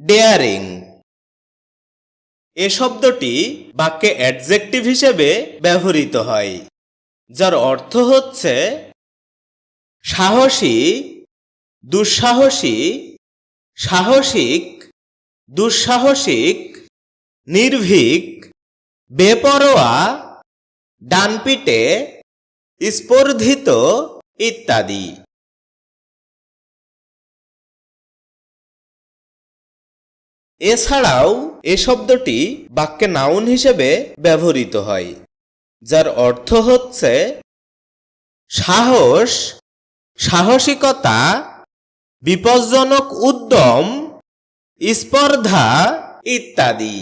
Daring এ শব্দটি বাক্যে adjective হিসেবে ব্যবহৃত হয়, যার অর্থ হচ্ছে সাহসী, দুঃসাহসী, সাহসিক, দুঃসাহসিক, নির্ভীক, বেপরোয়া, ডানপিটে, স্পর্ধিত ইত্যাদি। এছাড়াও, এ শব্দটি বাক্যে নাউন হিসেবে ব্যবহৃত হয়, যার অর্থ হচ্ছে সাহস, সাহসিকতা, বিপজ্জনক উদ্যম, স্পর্ধা ইত্যাদি।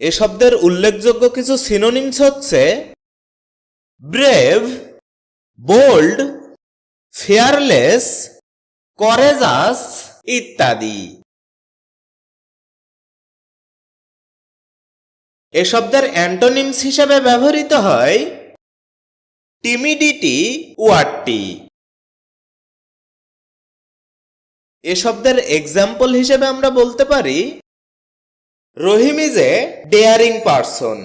এ শব্দের উল্লেখযোগ্য কিছু সিনোনিমস হচ্ছে ব্রেভ বোল্ড ফেয়ারলেস করেজাস ইত্যাদি। এ শব্দের অ্যান্টোনিমস হিসেবে ব্যবহৃত হয় টিমিডিটি ওয়ার্ডটি। এ শব্দের এক্সাম্পল হিসেবে আমরা বলতে পারি Rahim is a daring person